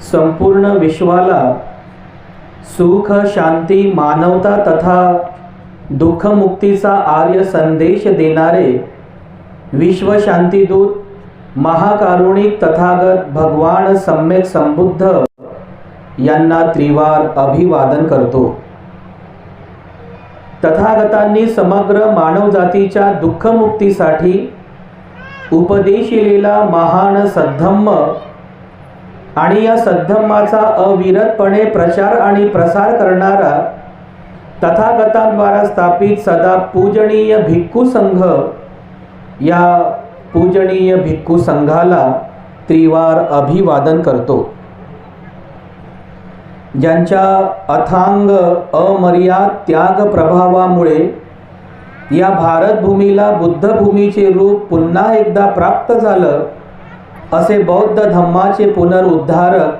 संपूर्ण विश्वाला सुख शांती मानवता तथा दुःखमुक्तीचा आर्य संदेश देणारे विश्वशांतीदूत महाकारुणिक तथागत भगवान सम्यक संबुद्ध यांना त्रिवार अभिवादन करतो. तथागतांनी समग्र मानवजातीच्या दुःखमुक्तीसाठी उपदेशिलेला महान सद्धम्म आणि या सद्धम्माचा अविरतपणे प्रचार आणि प्रसार करणारा तथागतांद्वारा स्थापित सदा पूजनीय भिक्खू संघ या पूजनीय भिक्खू संघाला त्रिवार अभिवादन करतो. ज्यांच्या अथांग अमर्याद त्याग प्रभावामुळे या भारतभूमीला बुद्धभूमीचे रूप पुन्हा एकदा प्राप्त झालं असे बौद्ध धम्माचे पुनरुद्धारक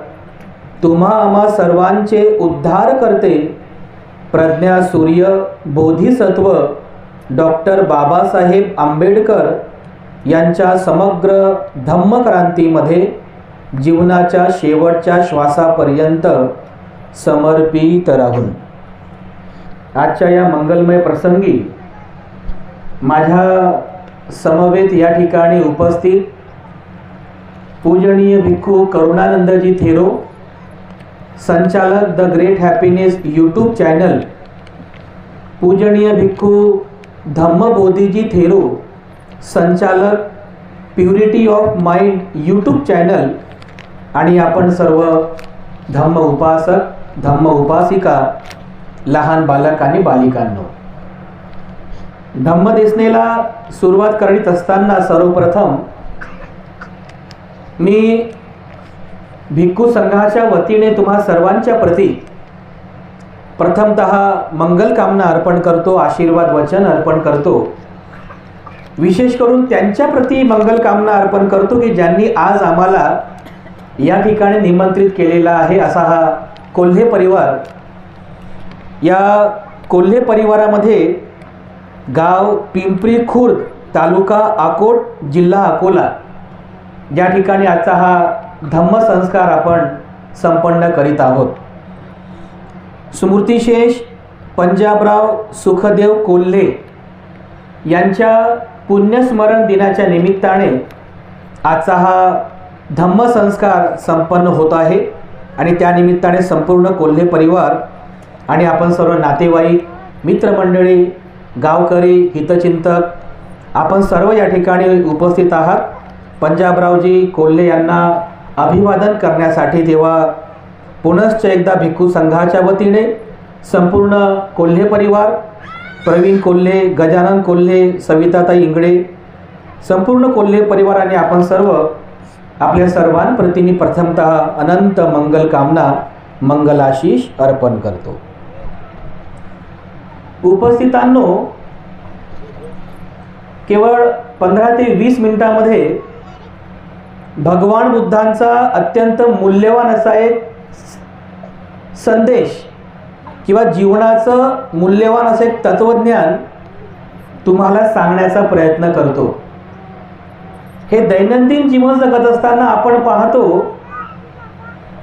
तुम्हा आम्हा सर्वांचे उद्धार करते. प्रज्ञा सूर्य बोधिसत्व डॉक्टर बाबासाहेब आंबेडकर यांच्या समग्र धम्मक्रांतीमध्ये जीवनाच्या शेवटच्या श्वासापर्यंत समर्पित राहून. आजच्या या मंगलमय प्रसंगी माझ्या समवेत या ठिकाणी उपस्थित पूजनीय भिक्खू करुणानंदजी थेरो संचालक the great happiness YouTube channel पूजनीय भिक्खू धम्मबोधीजी थेरो संचालक purity of mind YouTube channel आणि आपण सर्व धम्म उपासक धम्म उपासिका लहान बालक आणि बालिकांनो. धम्मदेसनेला सुरुवात करीत असताना सर्वप्रथम मी भिक्खू संघाच्या वतीने तुम्हा सर्वांच्या प्रती प्रथमत मंगल कामना अर्पण करतो आशीर्वाद वचन अर्पण करतो. विशेष करून त्यांच्या प्रती मंगल कामना अर्पण करतो की ज्यांनी आज आम्हाला या ठिकाणी निमंत्रित केलेला आहे. असा हा कोल्हे परिवार. या कोल्हे परिवारामध्ये गाव पिंपरी खुर्द तालुका अकोट जिल्हा अकोला ज्या ठिकाणी आजचा हा धम्मसंस्कार आपण संपन्न करीत आहोत. स्मृतिशेष पंजाबराव सुखदेव कोल्हे यांच्या पुण्यस्मरण दिनाच्या निमित्ताने आजचा हा धम्मसंस्कार संपन्न होत आहे आणि त्यानिमित्ताने संपूर्ण कोल्हे परिवार आणि आपण सर्व नातेवाईक मित्रमंडळी गावकरी हितचिंतक आपण सर्व या ठिकाणी उपस्थित आहात. पंजाबरावजी कोल्हे यांना अभिवादन करण्यासाठी तेव्हा पुनश्च एकदा भिक्खू संघाच्या वतीने संपूर्ण कोल्हे परिवार प्रवीण कोल्हे गजानन कोल्हे सविताताई इंगळे संपूर्ण कोल्हे परिवाराने आपण सर्व आपल्या सर्वांप्रती मी प्रथमतः अनंत मंगल कामना मंगलाशीष अर्पण करतो. उपस्थितांनो केवळ पंधरा ते वीस मिनिटामध्ये भगवान बुद्धांचा अत्यंत मूल्यवान असा एक संदेश किंवा जीवनाचं मूल्यवान असं एक तत्वज्ञान तुम्हाला सांगण्याचा प्रयत्न करतो. हे दैनंदिन जीवन जगत असताना आपण पाहतो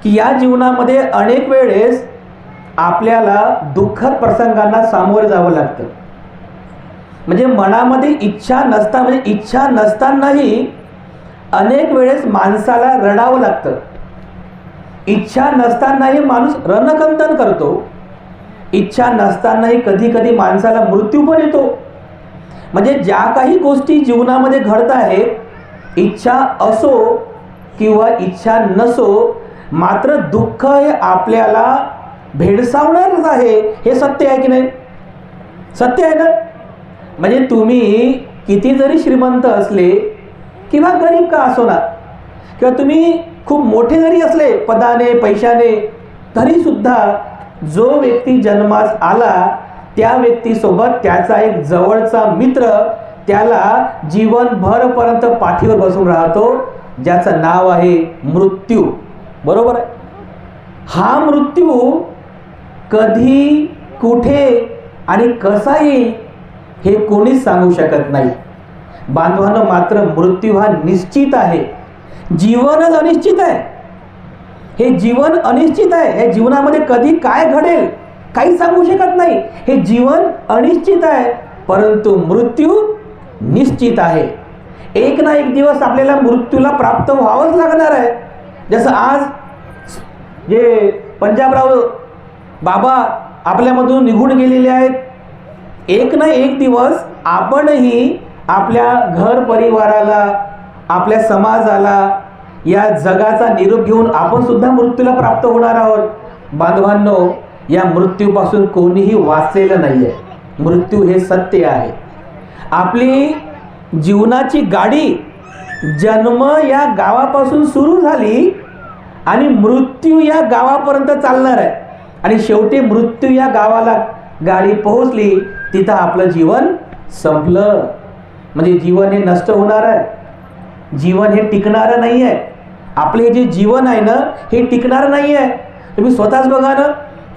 की या जीवनामध्ये अनेक वेळेस आपल्याला दुःखद प्रसंगांना सामोरे जावं लागतं. म्हणजे मनामध्ये इच्छा नसता म्हणजे इच्छा नसतानाही अनेक वेळेस माणसाला रडावं लागतं. इच्छा नसतानाही माणूस रणकंतन करतो. इच्छा नसतानाही कधी कधी माणसाला मृत्यू पण येतो. म्हणजे ज्या काही गोष्टी जीवनामध्ये घडत आहेत इच्छा असो किंवा इच्छा नसो मात्र दुःख हे आपल्याला भेडसावणारच आहे. हे सत्य आहे की नाही? सत्य आहे ना? म्हणजे तुम्ही किती जरी श्रीमंत असले किंवा गरीब का असो ना किंवा तुम्ही खूप मोठे जरी असले पदाने पैशाने तरीसुद्धा जो व्यक्ती जन्मास आला त्या व्यक्तीसोबत त्याचा एक जवळचा मित्र त्याला जीवनभरपर्यंत पाठीवर बसून राहतो ज्याचं नाव आहे मृत्यू. बरोबर आहे? हा मृत्यू कधी कुठे आणि कसा येईल हे कोणीच सांगू शकत नाही. बांधवानं मात्र मृत्यू हा निश्चित आहे. जीवनच अनिश्चित आहे. हे जीवन अनिश्चित आहे. हे जीवनामध्ये कधी काय घडेल काही सांगू शकत नाही. हे जीवन अनिश्चित आहे परंतु मृत्यू निश्चित आहे. एक ना एक दिवस आपल्याला मृत्यूला प्राप्त व्हावंच लागणार आहे. जसं आज जे पंजाबराव बाबा आपल्यामधून निघून गेलेले आहेत. एक ना एक दिवस आपणही आपल्या घर परिवाराला आपल्या समाजाला या जगाचा निरोप घेऊन आपण सुद्धा मृत्यूला प्राप्त होणार आहोत. बांधवांनो या मृत्यूपासून कोणीही वाचलेलं नाही आहे मृत्यू हे सत्य आहे. आपली जीवनाची गाडी जन्म या गावापासून सुरू झाली आणि मृत्यू या गावापर्यंत चालणार आहे. आणि शेवटी मृत्यू या गावाला गाडी पोहोचली तिथं आपलं जीवन संपलं. म्हणजे जीवन हे नष्ट होणार आहे. जीवन हे टिकणारं नाही आहे. आपले हे जे जीवन आहे ना हे टिकणारं नाही आहे. तुम्ही स्वतःच बघा ना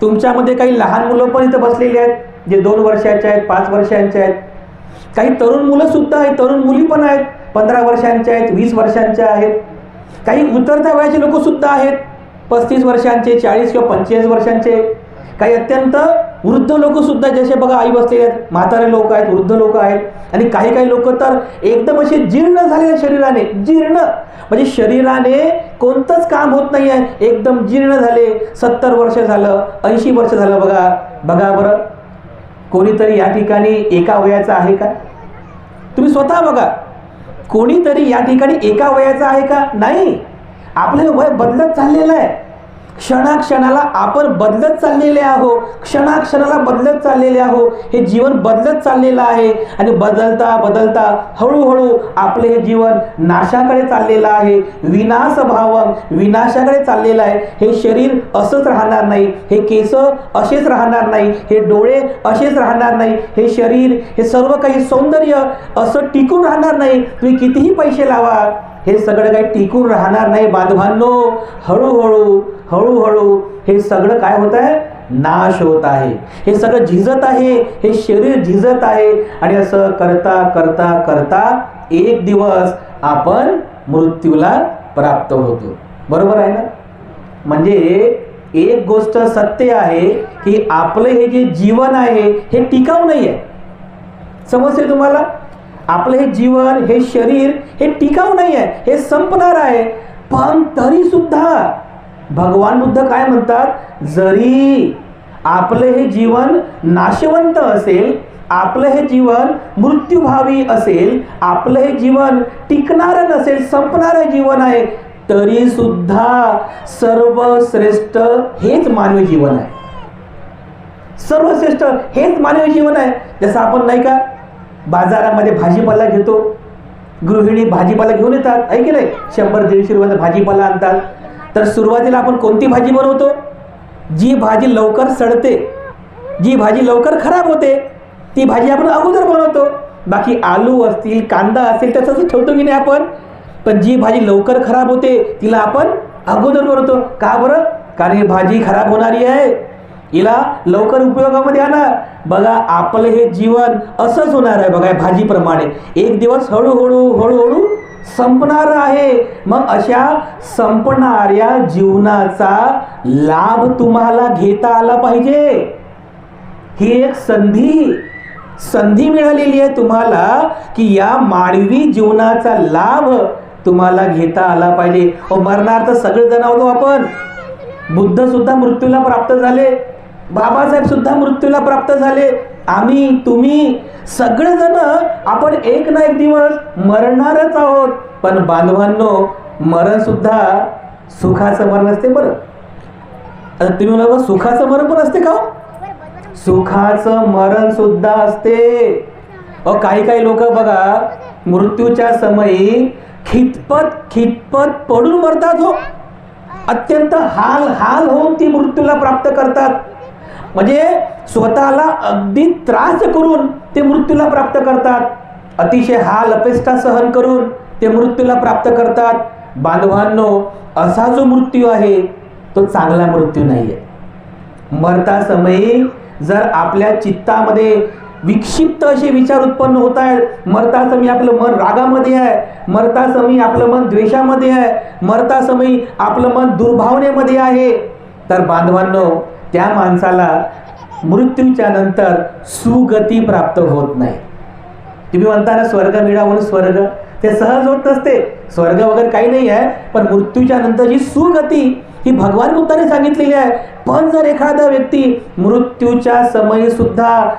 तुमच्यामध्ये काही लहान मुलं पण इथं बसलेली आहेत जे दोन वर्षाचे आहेत पाच वर्षांचे आहेत. काही तरुण मुलंसुद्धा आहेत तरुण मुली पण आहेत पंधरा वर्षांच्या आहेत वीस वर्षांच्या आहेत. काही उतरत्या वयाचे लोकसुद्धा आहेत पस्तीस वर्षांचे चाळीस किंवा पंचेचाळीस वर्षांचे. काही अत्यंत वृद्ध लोकसुद्धा जसे बघा आई बसलेले आहेत म्हातारे लोक आहेत वृद्ध लोक आहेत. आणि काही काही लोक तर एकदम असे जीर्ण झालेले शरीराने जीर्ण. म्हणजे शरीराने कोणतंच काम होत नाही आहे एकदम जीर्ण झाले सत्तर वर्ष झालं ऐंशी वर्ष झालं बघा. बघा बरं. कोणीतरी या ठिकाणी एका वयाचा आहे का? तुम्ही स्वतः बघा. कोणीतरी या ठिकाणी एका वयाचा आहे का? नाही. आपलं वय बदलत चाललेलं आहे. क्षणाक्षणाला आपण बदलत चाललेले आहो क्षणाक्षणाला बदलत चाललेले आहो हे जीवन बदलत चाललेलं आहे. आणि बदलता बदलता हळूहळू आपले हे जीवन नाशाकडे चाललेलं आहे. विनाश भावम विनाशाकडे चाललेलं आहे. हे शरीर असंच राहणार नाही. हे केस असेच राहणार नाही. हे डोळे असेच राहणार नाही. हे शरीर हे सर्व काही सौंदर्य असं टिकून राहणार नाही. तुम्ही कितीही पैसे लावा. हे सगळं काही टिकून राहणार नाही बांधवांनो. हळूहळू हळूहळू हे सगळं काय होत आहे? नाश होत आहे. हे सगळं झिजत आहे. हे शरीर झिजत आहे. आणि असं करता करता करता एक दिवस आपण मृत्यूला प्राप्त होतो. बरोबर आहे ना? म्हणजे एक गोष्ट सत्य आहे की आपलं हे जे जीवन आहे हे टिकाऊ नाही आहे. समजते तुम्हाला? आपलं हे जीवन हे शरीर हे टिकाऊ नाही आहे. हे संपणार आहे. पण तरी सुद्धा भगवान बुद्ध काय म्हणतात? जरी आपलं हे जीवन नाशवंत असेल आपलं हे जीवन मृत्यूभावी असेल आपलं हे जीवन टिकणारं नसेल संपणारं जीवन आहे तरी सुद्धा सर्वश्रेष्ठ हेच मानवी जीवन आहे. सर्वश्रेष्ठ हेच मानवी जीवन आहे. जसं आपण नाही का बाजारामध्ये भाजीपाला घेतो गृहिणी भाजीपाला घेऊन येतात आहे की नाही? शंभर दीडशे रुपयाचा भाजीपाला आणतात. तर सुरुवातीला आपण कोणती भाजी बनवतो जी भाजी लवकर सडते जी भाजी लवकर खराब होते ती भाजी आपण अगोदर बनवतो. बाकी आलू असतील कांदा असेल तसंच ठेवतो की नाही आपण? पण जी भाजी लवकर खराब होते तिला आपण अगोदर बनवतो. का बरं? कारण ही भाजी खराब होणारी आहे. हिला लवकर उपयोगामध्ये आणा. बघा आपलं हे जीवन असंच होणार आहे. बघा भाजीप्रमाणे. एक दिवस हळूहळू हळूहळू संपणार आहे. मग अशा संपणाऱ्या जीवनाचा लाभ तुम्हाला घेता आला पाहिजे. ही एक संधी संधी मिळालेली आहे तुम्हाला की या मानवी जीवनाचा लाभ तुम्हाला घेता आला पाहिजे. अहो, मरणार तर सगळेजण होतो हो आपण. बुद्ध सुद्धा मृत्यूला प्राप्त झाले. बाबासाहेब सुद्धा मृत्यूला प्राप्त झाले. आम्ही तुम्ही सगळेजण आपण एक ना एक दिवस मरणारच आहोत. पण बांधवांनो मरण सुद्धा सुखाचं मरण असते बरं. आता तुम्ही म्हणा "बा, सुखाचं मरण पण असते का हो?" सुखाचं मरण सुद्धा असते. अ काही काही लोक बघा मृत्यूच्या समयी खितपत खितपत पडून मरतात हो. अत्यंत हाल हाल होऊन ती मृत्यूला प्राप्त करतात. म्हणजे स्वतःला अगदी त्रास करून ते मृत्यूला प्राप्त करतात. अतिशय हा लपेष्टा सहन करून ते मृत्यूला प्राप्त करतात. बांधवांनो असा जो मृत्यू आहे तो चांगला मृत्यू नाही आहे मरता समयी जर आपल्या चित्तामध्ये विक्षिप्त असे विचार उत्पन्न होत आहेत मरता समयी आपलं मन रागामध्ये आहे मरता समयी आपलं मन द्वेषामध्ये आहे मरता समयी आपलं मन दुर्भावनेमध्ये आहे तर बांधवांनो त्या माणसाला मृत्यूच्या नंतर सुगती प्राप्त होत नाही. तुम्ही म्हणता ना स्वर्ग मिळा म्हणून स्वर्ग ते सहज होत नसते. स्वर्ग वगैरे काही नाही आहे पण मृत्यूच्या नंतर जी सुगती ही भगवान गुप्ताने सांगितलेली आहे. पण जर एखादा व्यक्ती मृत्यूच्या समयी सुद्धा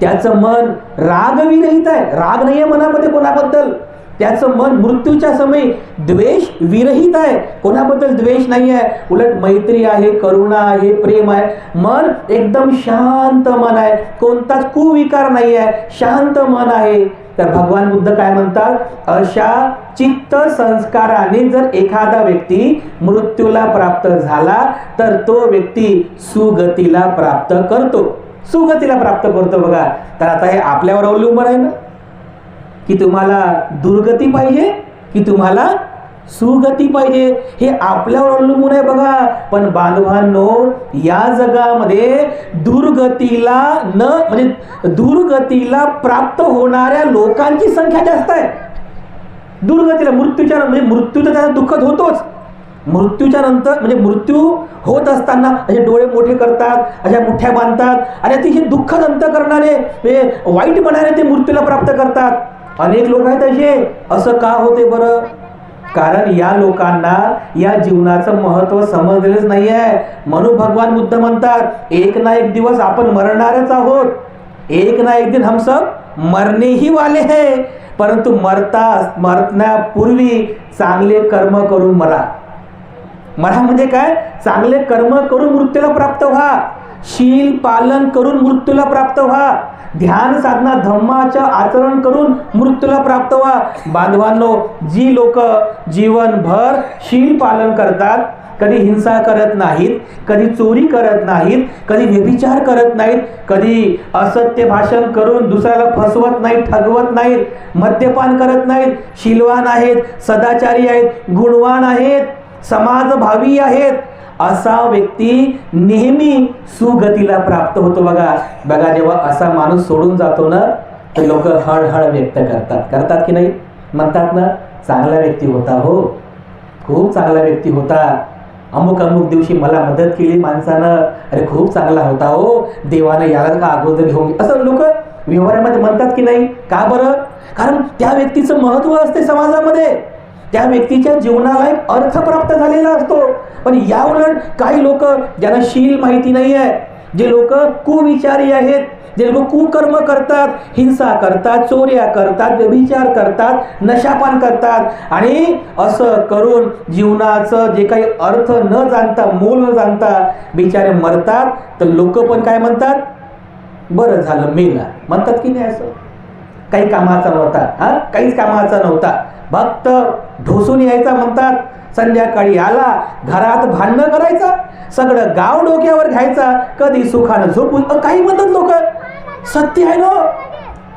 त्याचं मन रागविरहित आहे राग नाही आहे मनामध्ये कोणाबद्दल. त्याचं मन मृत्यूच्या समयी द्वेष विरहित आहे. कोणाबद्दल द्वेष नाही आहे उलट मैत्री आहे करुणा आहे प्रेम आहे. मन एकदम शांत मन आहे. कोणताच कुविकार नाही आहे शांत मन आहे. तर भगवान बुद्ध काय म्हणतात? अशा चित्त संस्काराने जर एखादा व्यक्ती मृत्यूला प्राप्त झाला तर तो व्यक्ती सुगतीला प्राप्त करतो. सुगतीला प्राप्त करतो बघा. तर आता हे आपल्यावर अवलंबून आहे ना? की तुम्हाला दुर्गती पाहिजे की तुम्हाला सुगती पाहिजे. हे आपल्यावर अवलंबून आहे बघा. पण बांधवांनो या जगामध्ये दुर्गतीला न म्हणजे दुर्गतीला प्राप्त होणाऱ्या लोकांची संख्या जास्त आहे. दुर्गतीला मृत्यूच्या म्हणजे मृत्यू तर त्याचा दुःखद होतोच. मृत्यूच्या नंतर म्हणजे मृत्यू होत असताना असे डोळे मोठे करतात अशा मुठ्या बांधतात आणि अतिशय दुःखद अंत करणारे वाईट बनाने ते मृत्यूला प्राप्त करतात. अनेक लोक आहेत असे. असं का होते बरं? कारण या लोकांना या जीवनाचं महत्त्व समजलेलंच नाही आहे म्हणून भगवान बुद्ध म्हणतात एक ना एक दिवस आपण मरणारच आहोत. एक ना एक दिन हम सब मरणेही वाले है. परंतु मरता मरण्यापूर्वी चांगले कर्म करून मरा. मरा म्हणजे काय? चांगले कर्म करून मृत्यूला प्राप्त व्हा. शील पालन करून मृत्यूला प्राप्त व्हा. ध्यान साधना धम्माचं आचरण करून मृत्यूला प्राप्त व्हा. बांधवांनो जी लोक जीवनभर शील पालन करतात कधी हिंसा करत नाहीत कधी चोरी करत नाहीत कधी व्यभिचार करत नाहीत कधी असत्य भाषण करून दुसऱ्याला फसवत नाहीत ठगवत नाहीत मद्यपान करत नाहीत शिलवान आहेत सदाचारी आहेत गुणवान आहेत समाजभावी आहेत. असा व्यक्ती नेहमी सुगतीला प्राप्त होतो बघा. बघा जेव्हा असा माणूस सोडून जातो ना तर लोक हळहळ व्यक्त करतात. करतात की नाही? म्हणतात ना चांगला व्यक्ती होता हो. खूप चांगला व्यक्ती होता. अमुक अमुक दिवशी मला मदत केली माणसानं. अरे खूप चांगला होता हो. देवानं याला का अगोदर घेऊन असं लोक व्यवहारामध्ये म्हणतात की नाही? का बरं? कारण त्या व्यक्तीचं महत्त्व असते समाजामध्ये. त्या व्यक्तीच्या जीवनाला एक अर्थ प्राप्त झालेला असतो. पण या उलट काही लोक ज्यांना शील माहिती नाही आहे जे लोक कुविचारी आहेत जे लोक कुकर्म करतात हिंसा करतात चोऱ्या करतात व्यभिचार करतात नशापान करतात. आणि असं करून जीवनाचं जे काही अर्थ न जाणता मोल न जाणता बिचारे मरतात तर लोक पण काय म्हणतात? बरं झालं मेला. म्हणतात की नाही असं? काही कामाचा नव्हता. हा? काहीच कामाचा नव्हता. फक्त ढोसून यायचा म्हणतात. संध्याकाळी आला घरात भांडणं करायचा सगळं गाव डोक्यावर घ्यायचा कधी सुखानं झोपून काही म्हणतात लोक. सत्य आहे ना?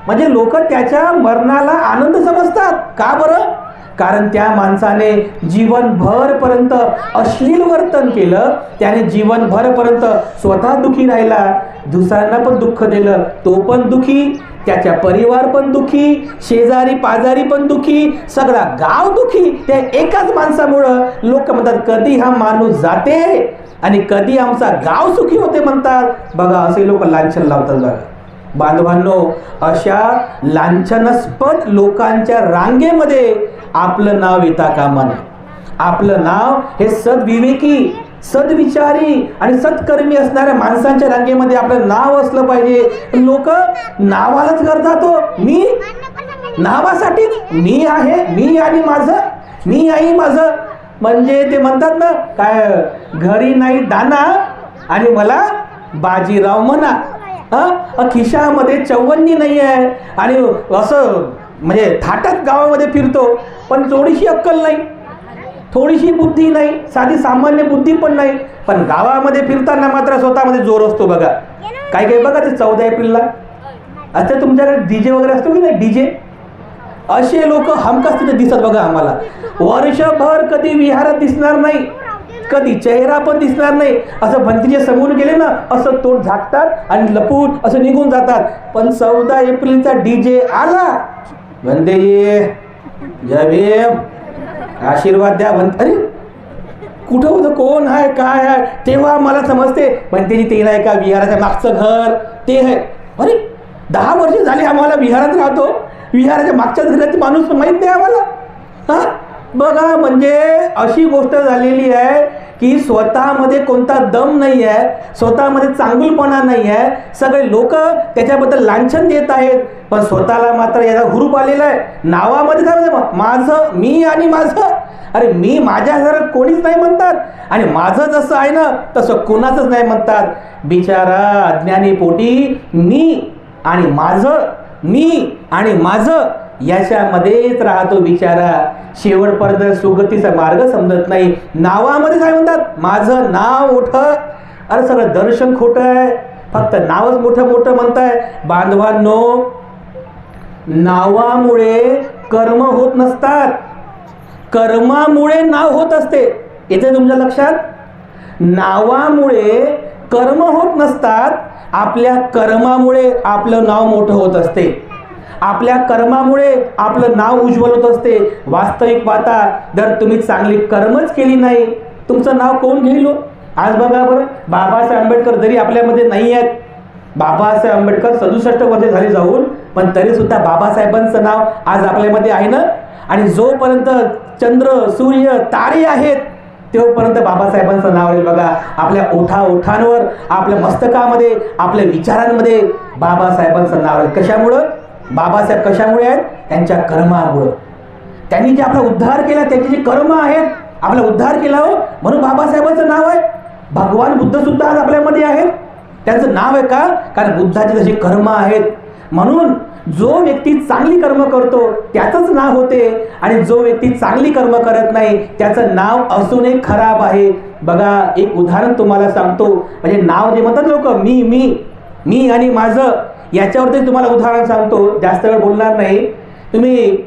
म्हणजे लोक त्याच्या मरणाला आनंद समजतात. का बरं? कारण त्या माणसाने जीवनभरपर्यंत अश्लील वर्तन केलं त्याने जीवनभरपर्यंत स्वतः दुखी राहिला. दुसऱ्यांना पण दुःख दिलं तो पण दुखी. त्याच्या परिवार पण दुखी शेजारी पाजारी पण दुखी सगळा गाव दुखी. त्या एकाच माणसामुळं लोक म्हणतात कधी हा माणूस जाते? आणि कधी आमचा गाव सुखी होते म्हणतात. बघा असे लोक लांछन लावतात बघा. बांधवांनो अशा लांछनास्पद लोकांच्या रांगेमध्ये आपलं नाव येता कामा नये. आपलं नाव हे सद्विवेकी सद्विचारी आणि सत्कर्मी असणाऱ्या माणसांच्या रांगेमध्ये आपलं नाव असलं पाहिजे. लोक नावालाच करतात हो. मी? नावासाठी मी आहे. मी आणि माझं? मी आई माझं? म्हणजे ते म्हणतात ना काय घरी नाही दाना आणि मला बाजीराव म्हणा. हा? खिशामध्ये चौवन्नी नाही आहे आणि असं म्हणजे थाटत गावामध्ये फिरतो. पण थोडीशी अक्कल नाही. थोडीशी बुद्धी नाही साधी सामान्य बुद्धी पण नाही पण गावामध्ये फिरताना मात्र स्वतःमध्ये जोर असतो बघा. काही काही बघा ते चौदा एप्रिलला? अच्छा तुमच्याकडे डीजे वगैरे असतो की नाही डीजे असे लोक हमखास तिथे दिसत बघा आम्हाला. वर्षभर कधी विहारात दिसणार नाही कधी चेहरा पण दिसणार नाही. असं भंतीचे समोर गेले ना असं तोंड झाकतात आणि लपून असं निघून जातात. पण चौदा एप्रिलचा डीजे आला. भंतेजी जय भीम. आशीर्वाद द्या भंत अरे कुठं होतं? कोण आहे? काय आहे? तेव्हा मला समजते. पण त्याची ते नाही का विहाराच्या मागचं घर? ते आहे. अरे दहा वर्ष झाली आम्हाला विहारात राहतो. विहाराच्या मागच्या घरात माणूस माहीत नाही आम्हाला. हा? बघा म्हणजे अशी गोष्ट झालेली आहे. की स्वतःमध्ये कोणता दम नाही आहे स्वतःमध्ये चांगुलपणा नाही आहे सगळे लोक त्याच्याबद्दल लांछन देत आहेत. पण स्वतःला मात्र याचा हुरूप आलेला आहे. नावामध्ये काय म्हणते माझं मी आणि माझं. अरे मी माझ्या घरात कोणीच नाही म्हणतात. आणि माझं जसं आहे ना तसं कोणाचंच नाही म्हणतात. बिचारा अज्ञानी पोटी मी आणि माझं मी आणि माझं. याच्यामध्येच राहतो बिचारा. शेवटपर्यंत सुगतीचा मार्ग समजत नाही. नावामध्ये काय म्हणतात? माझं नाव मोठं. अरे सगळं दर्शन खोटं आहे. फक्त नावच मोठं मोठं म्हणताय. बांधवांनो नावामुळे कर्म होत नसतात. कर्मामुळे नाव होत असते. येते तुमच्या लक्षात? नावामुळे कर्म होत नसतात. आपल्या कर्मामुळे आपलं नाव मोठं होत असते. आपल्या कर्मामुळे आपलं नाव उज्ज्वल होत असते. वास्तविक पाहता जर तुम्ही चांगली कर्मच केली नाही तुमचं नाव कोण घेईल हो? आज बघा बरं बाबासाहेब आंबेडकर जरी आपल्यामध्ये नाही आहेत बाबासाहेब आंबेडकर सदुसष्ट वर्ष झाली जाऊन पण तरी सुद्धा बाबासाहेबांचं नाव आज आपल्यामध्ये आहे ना? आणि जोपर्यंत चंद्र सूर्य तारे आहेत तेव्हापर्यंत बाबासाहेबांचं नाव आहे बघा आपल्या ओठा ओठांवर आपल्या मस्तकामध्ये आपल्या विचारांमध्ये बाबासाहेबांचं नाव आहे कशामुळं? बाबासाहेब कशामुळे आहेत? त्यांच्या कर्मामुळं. त्यांनी जे आपला उद्धार केला त्यांचे जे कर्म आहेत आपला उद्धार केला हो म्हणून बाबासाहेबांचं नाव आहे. भगवान बुद्ध सुद्धा आज आपल्यामध्ये आहेत. त्यांचं नाव आहे का? कारण बुद्धाचे जसे कर्म आहेत. म्हणून जो व्यक्ती चांगली कर्म करतो त्याचंच नाव होते. आणि जो व्यक्ती चांगली कर्म करत नाही त्याचं नाव असूनही खराब आहे. बघा एक उदाहरण तुम्हाला सांगतो. म्हणजे नाव जे म्हणतात लोक मी मी मी आणि माझं याच्यावरती तुम्हाला उदाहरण सांगतो. जास्त वेळ बोलणार नाही. तुम्ही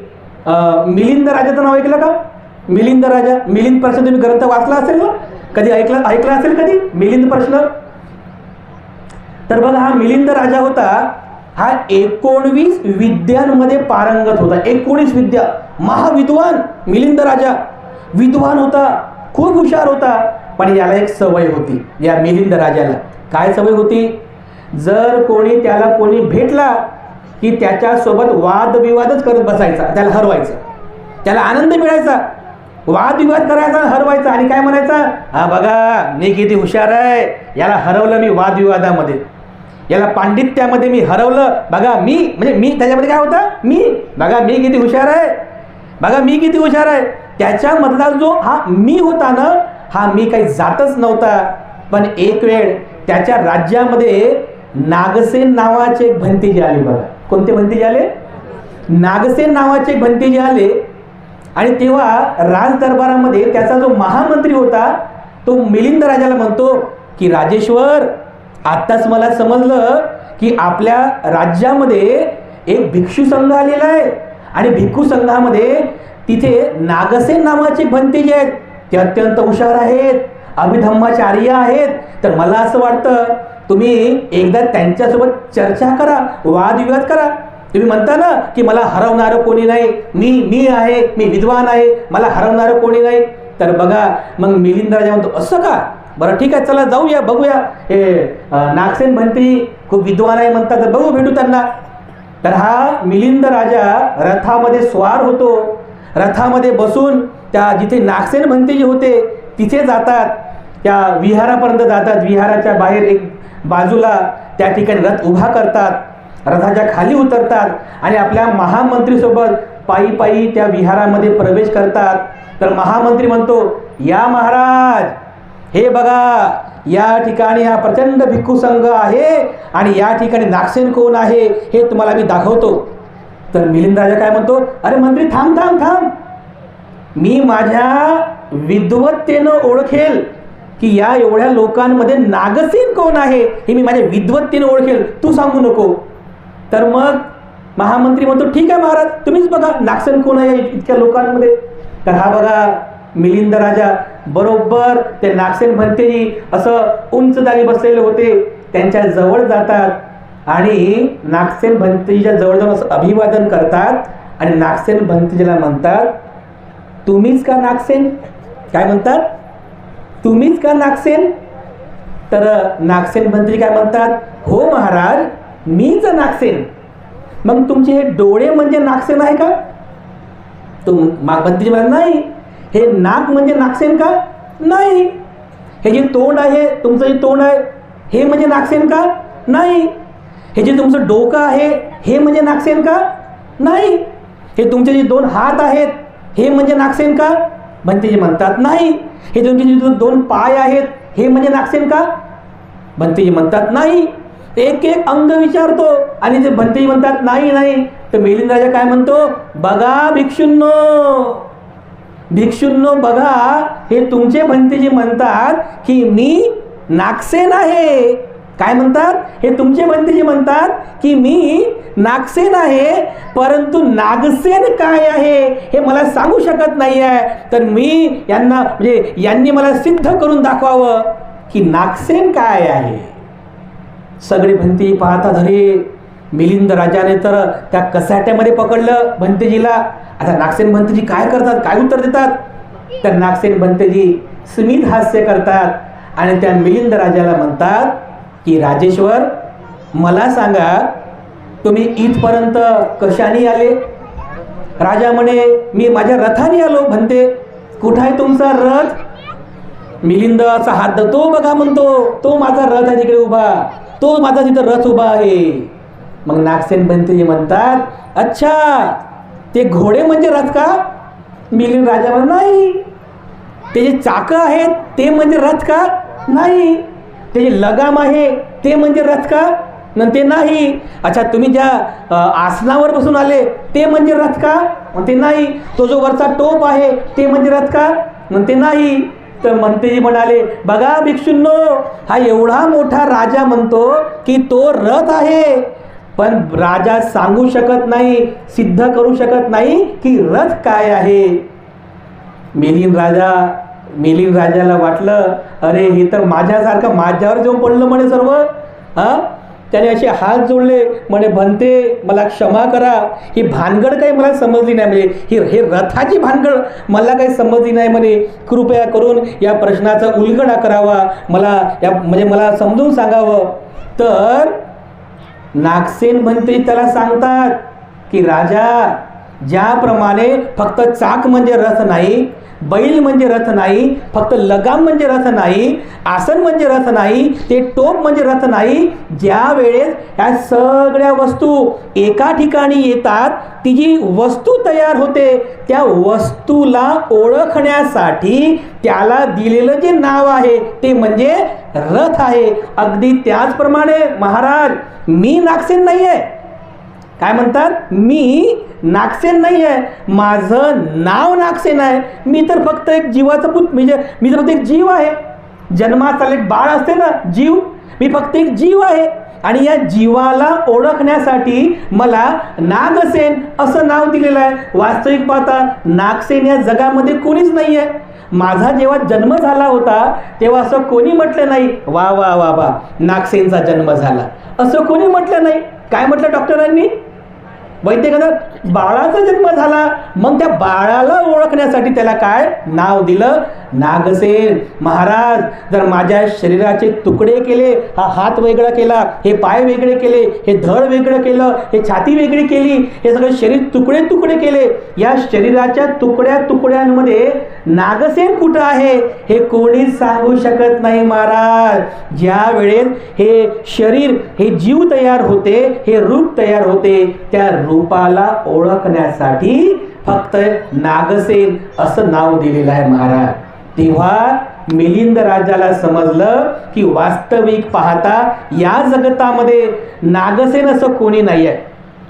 मिलिंद राजाचं नाव ऐकलं का? मिलिंद राजा मिलिंद प्रश्न तुम्ही ग्रंथ वाचला असेल ना? कधी ऐकला ऐकला असेल कधी? मिलिंद प्रश्न? तर बघा हा मिलिंद राजा होता. हा एकोणवीस विद्यांमध्ये पारंगत होता. एकोणीस विद्या. महाविद्वान मिलिंद राजा. विद्वान होता. खूप हुशार होता. पण याला एक सवय होती या मिलिंद राजाला. काय सवय होती? जर कोणी त्याला कोणी भेटला की त्याच्यासोबत वादविवादच करत बसायचा त्याला हरवायचं. त्याला आनंद मिळायचा. वादविवाद करायचा हरवायचा. आणि काय म्हणायचा? हा बघा मी किती हुशार आहे. याला हरवलं मी वादविवादामध्ये. याला पांडित्यामध्ये मी हरवलं. बघा मी म्हणजे मी त्याच्यामध्ये काय होतं? मी बघा मी किती हुशार आहे. बघा मी किती हुशार आहे. त्याच्यामधला जो हा मी होता ना हा मी काही जातच नव्हता. पण एक वेळ त्याच्या राज्यामध्ये नागसेन नावाचे एक भंतीजे आले बघा. कोणते भंतीजे आले? नागसेन नावाचे एक भंतीजे आले. आणि तेव्हा राज दरबारामध्ये त्याचा जो महामंत्री होता तो मिलिंद राजाला म्हणतो की राजेश्वर आत्ताच मला समजलं की आपल्या राज्यामध्ये एक भिक्षू संघ आलेला आहे. आणि भिक्खू संघामध्ये तिथे नागसेन नावाचे भंतेजे आहेत. ते अत्यंत हुशार आहेत. अभिधम्माचार्य आहेत. तर मला असं वाटतं तुम्ही एकदा त्यांच्यासोबत चर्चा करा वादविवाद करा. तुम्ही म्हणता ना की मला हरवणारं कोणी नाही मी मी आहे मी विद्वान आहे मला हरवणारं कोणी नाही. तर बघा मग मिलिंद राजा म्हणतो असं का? बरं ठीक आहे चला जाऊया बघूया. हे नागसेन मंत्री खूप विद्वान आहे म्हणतात तर बघू भेटू त्यांना. तर हा मिलिंद राजा रथामध्ये स्वार होतो. रथामध्ये बसून त्या जिथे नागसेन म्हणते जे होते तिथे जातात. त्या विहारापर्यंत जातात. विहाराच्या बाहेर एक बाजूला त्या ठिकाणी रथ उभा करतात रथाच्या खाली उतरतात आणि आपल्या महामंत्रीसोबत पायी पायी त्या विहारामध्ये प्रवेश करतात. तर महामंत्री म्हणतो या महाराज हे बघा या ठिकाणी हा प्रचंड भिक्खू संघ आहे आणि या ठिकाणी नागसेन कोण आहे हे तुम्हाला मी दाखवतो. तर मिलिंद राजा काय म्हणतो अरे मंत्री थांब थांब थांब. मी माझ्या विद्वत्तेनं ओळखेल. की या एवढ्या लोकांमध्ये नागसेन कोण आहे हे मी माझ्या विद्वत्तेनं ओळखेल. तू सांगू नको. तर मग महामंत्री म्हणतो ठीक आहे महाराज तुम्हीच बघा नागसेन कोण आहे इतक्या लोकांमध्ये. तर हा बघा मिलिंद राजा बरोबर ते नागसेन भंतेजी असं उंच जागी बसलेले होते त्यांच्या जवळ जातात. आणि नागसेन भंतेजीच्या जवळ जाऊन असं अभिवादन करतात. आणि नागसेन भंतेजीला म्हणतात तुम्हीच का नागसेन? काय म्हणतात? तुम्हीच का नागसेन? तर नागसेन मंत्री काय म्हणतात? हो महाराज मीच नागसेन. मग तुमचे हे डोळे म्हणजे नागसेन आहे का? तुम मंत्री म्हणा नाही. हे नाक म्हणजे नागसेन का? नाही. हे जे तोंड आहे तुमचं जे तोंड आहे हे म्हणजे नागसेन का? नाही. हे जे तुमचं डोकं आहे हे म्हणजे नागसेन का? नाही. हे तुमचे जे दोन हात आहेत हे म्हणजे नागसेन का? भंतेजी म्हणतात नाही. हे तुमचे जे दोन पाय आहेत हे म्हणजे नागसेन का? भंतेजी म्हणतात नाही. एक एक अंग विचारतो आणि जे भंतेजी म्हणतात नाही नाही. तर मिलिंद राजा काय म्हणतो? बघा भिक्षुंनो भिक्षुंनो बघा. हे तुमचे भंतेजी म्हणतात की मी नागसेन आहे. काय म्हणतात? हे तुमचे भंतेजी म्हणतात की मी नागसेन आहे परंतु नागसेन काय आहे हे मला सांगू शकत नाही आहे तर मी यांना म्हणजे यांनी मला सिद्ध करून दाखवावं की नागसेन काय आहे. सगळी भंती पाहता धरे मिलिंद राजाने तर त्या कसाट्यामध्ये पकडलं भंतेजीला. आता नागसेन भंतेजी काय करतात? काय उत्तर देतात? तर नागसेन भंतेजी स्मित हास्य करतात आणि त्या मिलिंद राजाला म्हणतात की राजेश्वर मला सांगा तुम्ही इथपर्यंत कशाने आले? राजा म्हणे मी माझ्या रथाने आलो म्हणते. कुठं आहे तुमचा रथ? मिलिंद असा हात तो बघा म्हणतो. तो माझा रथ आहे तिकडे उभा. तो माझा तिथं रथ उभा आहे. मग नागसेन बनतेजी म्हणतात अच्छा ते घोडे म्हणजे रथ का? मिलिंद राजा म्हणून नाही. ते जे चाकं आहेत ते म्हणजे रथ का? नाही. ते जे लगाम आहे ते म्हणजे रथ का? न ते नाही. अच्छा तुम्ही ज्या आसनावर बसून आले ते म्हणजे रथ का? मग ते नाही. तो जो वरचा टोप आहे ते म्हणजे रथ का? मग ते नाही. तर मंत्रीजी म्हणाले बघा भिक्षुंनो हा एवढा मोठा राजा म्हणतो की तो रथ आहे. पण राजा सांगू शकत नाही सिद्ध करू शकत नाही की रथ काय आहे. मिलिंद राजा मिलिंद राजाला वाटलं अरे हे तर माझ्यासारखं माझ्यावर जेव्हा पडलं म्हणे सर्व. हां? त्याने असे हात जोडले म्हणे भंते मला क्षमा करा. ही भानगड काही मला समजली नाही म्हणजे ही हे रथाची भानगड मला काही समजली नाही म्हणे. कृपया करून या प्रश्नाचा उलगडा करावा. मला या म्हणजे मला समजून सांगावं. तर नागसेन मंत्री त्याला सांगतात की राजा ज्याप्रमाणे फक्त चाक म्हणजे रथ नाही बैल म्हणजे रथ नाही फक्त लगाम म्हणजे रथ नाही आसन म्हणजे रथ नाही ते टोप म्हणजे रथ नाही. ज्या वेळेस ह्या सगळ्या वस्तू एका ठिकाणी येतात ती जी वस्तू तयार होते त्या वस्तूला ओळखण्यासाठी त्याला दिलेलं जे नाव आहे ते म्हणजे रथ आहे. अगदी त्याचप्रमाणे महाराज मी नागसेन नाही आहे काय म्हणतात? मी नागसेन नाही आहे माझं नाव नागसेन आहे. मी तर फक्त एक जीवाचं पुत म्हणजे मी तर फक्त एक जीव आहे. जन्माचा एक बाळ असते ना जीव. मी फक्त एक जीव आहे. आणि या जीवाला ओळखण्यासाठी मला नागसेन असं नाव दिलेलं आहे. वास्तविक पाहता नागसेन या जगामध्ये कोणीच नाही आहे माझा जेव्हा जन्म झाला होता तेव्हा असं कोणी म्हटलं नाही वा वा वा वा नागसेनचा जन्म झाला. असं कोणी म्हटलं नाही. काय म्हटलं डॉक्टरांनी? ವೈದ್ಯಗಣ बाळाचा जन्म झाला. मग त्या बाळाला ओळखण्यासाठी त्याला काय नाव दिलं? नागसेन. महाराज जर माझ्या शरीराचे तुकडे केले हा हात वेगळा केला हे पाय वेगळे केले हे धड वेगळं केलं हे छाती वेगळी केली हे सगळं शरीर तुकडे तुकडे केले या शरीराच्या तुकड्या तुकड्यांमध्ये नागसेन कुठं आहे? हे कोणीच सांगू शकत नाही महाराज. ज्या वेळेस हे शरीर हे जीव तयार होते हे रूप तयार होते त्या रूपाला ओळखण्यासाठी फक्त नागसेन असं नाव दिलेलं आहे महाराज. तेव्हा मिलिंद राजाला समजलं की वास्तविक पाहता या जगतामध्ये नागसेन असं कोणी नाही आहे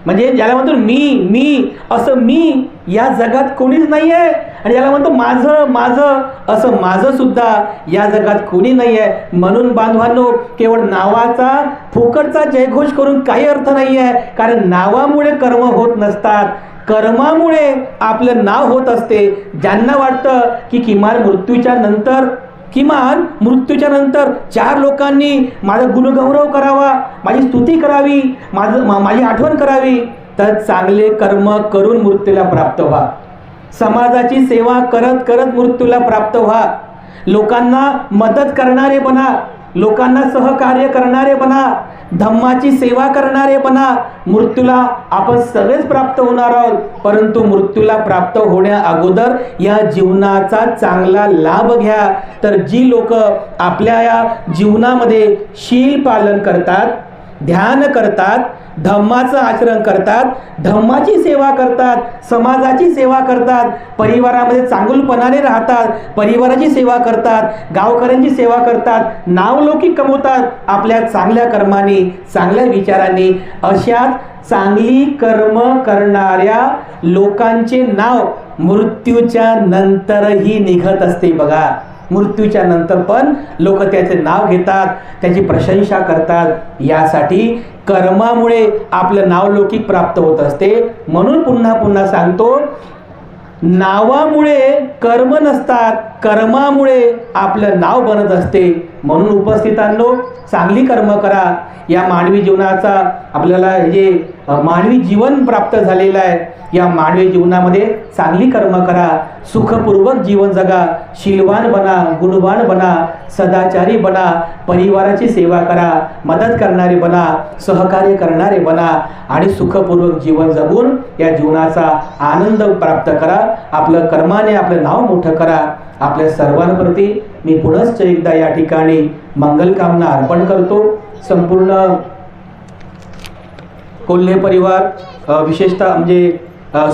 म्हणजे ज्याला म्हणतो मी मी असं मी या जगात कोणीच नाही आहे आणि ज्याला म्हणतो माझं माझं असं माझं सुद्धा या जगात कोणी नाही आहे म्हणून बांधवांनो केवळ नावाचा फुकटचा जयघोष करून काही अर्थ नाही आहे कारण नावामुळे कर्म होत नसतात. कर्मामुळे आपलं नाव होत असते. ज्यांना वाटतं की किमान मृत्यूच्या नंतर किमान मृत्यूच्या नंतर चार लोकांनी माझा गुणगौरव करावा माझी स्तुती करावी माझं मा- माझी आठवण करावी तर चांगले कर्म करून मृत्यूला प्राप्त व्हा. समाजाची सेवा करत करत मृत्यूला प्राप्त व्हा. लोकांना मदत करणारे बना लोकांना सहकार्य करणारे बना धम्माची सेवा करणारे बना. मृत्यूला आपण सगळेच प्राप्त होणार आहोत. परंतु मृत्यूला प्राप्त होण्या अगोदर या जीवनाचा चांगला लाभ घ्या. तर जी लोक आपल्या या जीवनामध्ये शील पालन करतात ध्यान करतात धम्माचं आचरण करतात धम्माची सेवा करतात समाजाची सेवा करतात परिवारामध्ये चांगुलपणाने राहतात परिवाराची सेवा करतात गावकऱ्यांची सेवा करतात नावलौकिक कमवतात आपल्या चांगल्या कर्माने चांगल्या विचारांनी. अशाच चांगली कर्म करणाऱ्या लोकांचे नाव मृत्यूच्या नंतरही निघत असते बघा. मृत्यूच्या नंतर पण लोक त्याचे नाव घेतात त्याची प्रशंसा करतात. यासाठी कर्मामुळे आपलं नाव लौकिक प्राप्त होत असते. म्हणून पुन्हा पुन्हा सांगतो नावामुळे कर्म नसतात कर्मामुळे आपलं नाव बनत असते. म्हणून उपस्थितांनो चांगली कर्म करा. या मानवी जीवनाचा आपल्याला हे जे मानवी जीवन प्राप्त झालेलं आहे या मानवी जीवनामध्ये चांगली कर्म करा. सुखपूर्वक जीवन जगा. शीलवान बना गुणवान बना सदाचारी बना परिवाराची सेवा करा मदत करणारे बना सहकार्य करणारे बना आणि सुखपूर्वक जीवन जगून या जीवनाचा आनंद प्राप्त करा. आपलं कर्माने आपलं नाव मोठं करा. आपल्या सर्वांप्रती मी पुनश्च एकदा या ठिकाणी मंगलकामना अर्पण करतो. संपूर्ण कोल्हे परिवार विशेषतः म्हणजे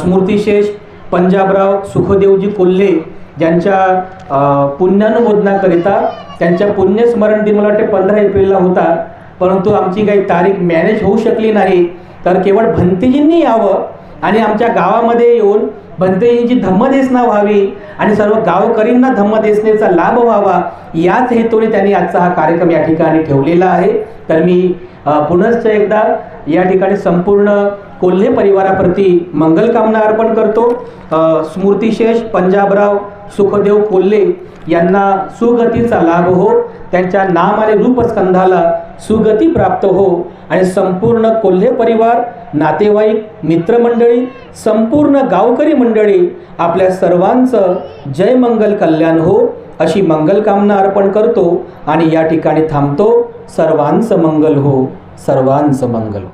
स्मृतिशेष पंजाबराव सुखदेवजी कोल्हे ज्यांच्या पुण्यानुमोदनाकरिता त्यांच्या पुण्यस्मरण दिन मला वाटते पंधरा एप्रिलला होता परंतु आमची काही तारीख मॅनेज होऊ शकली नाही. तर केवळ भंतीजींनी यावं आणि आमच्या गावामध्ये येऊन भंतेजींची धम्मदेसना व्हावी आणि सर्व गावकरींना धम्मदेसनेचा लाभ व्हावा याच हेतूने त्यांनी आजचा हा कार्यक्रम या ठिकाणी ठेवलेला आहे. तर मी पुनश्च एकदा या ठिकाणी संपूर्ण कोल्हे परिवाराप्रती मंगलकामना अर्पण करतो. स्मृतिशेष पंजाबराव सुखदेव कोल्हे यांना सुगतीचा लाभ हो त्यांच्या नाम आणि रूपस्कंधाला सुगती प्राप्त हो आणि संपूर्ण कोल्हे परिवार नातेवाईक मित्रमंडळी संपूर्ण गावकरी मंडळी आपल्या सर्वांचं जय मंगल कल्याण हो अशी मंगलकामना अर्पण करतो आणि या ठिकाणी थांबतो. सर्वांचं मंगल हो. सर्वांचं मंगल हो.